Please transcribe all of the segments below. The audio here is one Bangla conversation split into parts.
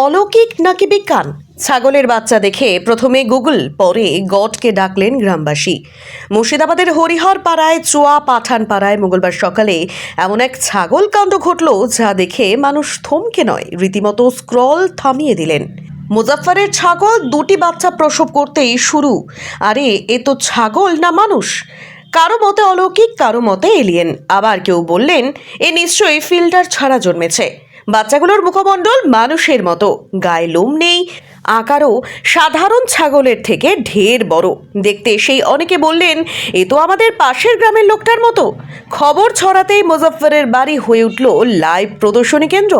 অলৌকিক নাকি বিজ্ঞান? ছাগলের বাচ্চা দেখে প্রথমে গুগল, পরে গডকে ডাকলেন গ্রামবাসী। মুর্শিদাবাদের হরিহর পাড়ায় চুয়া পাঠান পাড়ায় মঙ্গলবার সকালে এমন এক ছাগল কাণ্ড ঘটল যা দেখে মানুষ থমকে নয়, রীতিমতো স্ক্রল থামিয়ে দিলেন। মুজাফফরের ছাগল দুটি বাচ্চা প্রসব করতেই শুরু। আরে, এ তো ছাগল না মানুষ? কারও মতে অলৌকিক, কারও মতে এলিয়েন আবার কেউ বললেন, এ নিশ্চয়ই ফিল্টার ছাড়া জন্মেছে। বাচ্চাগুলোর মুখমণ্ডল মানুষের মতো। গায়ে লোম নেই, আকারও সাধারণ ছাগলের থেকে ঢের বড়। দেখতে সেই অনেকে বললেন, এ তো আমাদের পাশের গ্রামের লোকটার মতো। খবর ছড়াতেই মুজফ্ফরের বাড়ি হয়ে উঠল লাইভ প্রদর্শনী কেন্দ্র।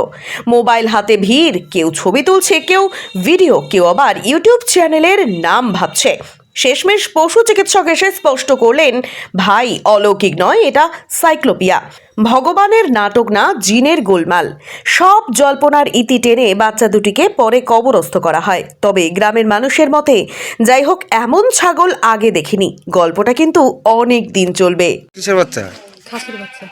মোবাইল হাতে ভিড়, কেউ ছবি তুলছে, কেউ ভিডিও কেউ আবার ইউটিউব চ্যানেলের নাম ভাবছে। শেষমেশ পশু চিকিৎসক এসে স্পষ্ট করলেন ভাই অলৌকিক নয় এটা সাইক্লোপিয়া। ভগবানের নাটক না জিনের গোলমাল। সব জল্পনার ইতি টেনে বাচ্চা দুটিকে পরে কবরস্থ করা হয়। তবে গ্রামের মানুষের মতে যাই হোক এমন ছাগল আগে দেখিনি। গল্পটা কিন্তু অনেক দিন চলবে। কিসের বাচ্চা? খাসির বাচ্চা।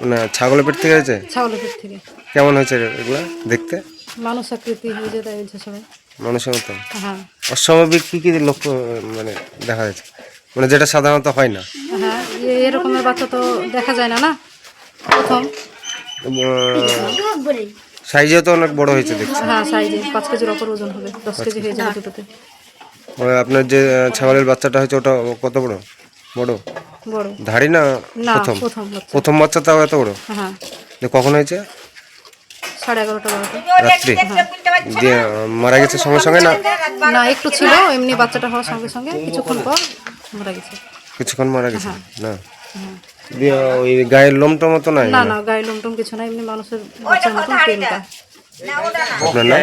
মানে ছাগলের পেট থেকে হয়েছে? ছাগলের পেট থেকে। কেমন হয়েছে এগুলা? দেখতে? মানুষ আকৃতি হয়ে যেতে বলছে সবাই। মানুষের মতো। হ্যাঁ। অস্বাভাবিক কি কি লক্ষ্য মানে দেখা যাচ্ছে মানে যেটা সাধারণত হয় না। হ্যাঁ এরকমের বাচ্চা তো দেখা যায় না না? প্রথম। সাইজেও তো অনেক বড় হয়েছে দেখছি। হ্যাঁ সাইজে। পাঁচ কেজির ওপর ওজন হবে। দশ কেজি হয়ে যাবে দুটোতে। মানে আপনার যে ছাগলের বাচ্চাটা হয়েছে ওটা কত বড়? বড়? বড়। ধাড়ি না না প্রথম? প্রথম বাচ্চা। তাও এত বড়? হ্যাঁ। কখন হয়েছে? সাড়ে এগারোটা রাত্রি। দিয়ে মারা গেছে সঙ্গে সঙ্গে না? না একটু ছিল এমনি বাচ্চাটা হওয়ার সঙ্গে সঙ্গে কিছুক্ষণ পর মারা গেছে। কিছুক্ষণ মারা গেছে? না? দিয়ে ওই গায়ের তো নাই? না না গায়ের লোমটম কিছু না এমনি মানুষের বাচ্চার মতন পেনটা আপনার নাম?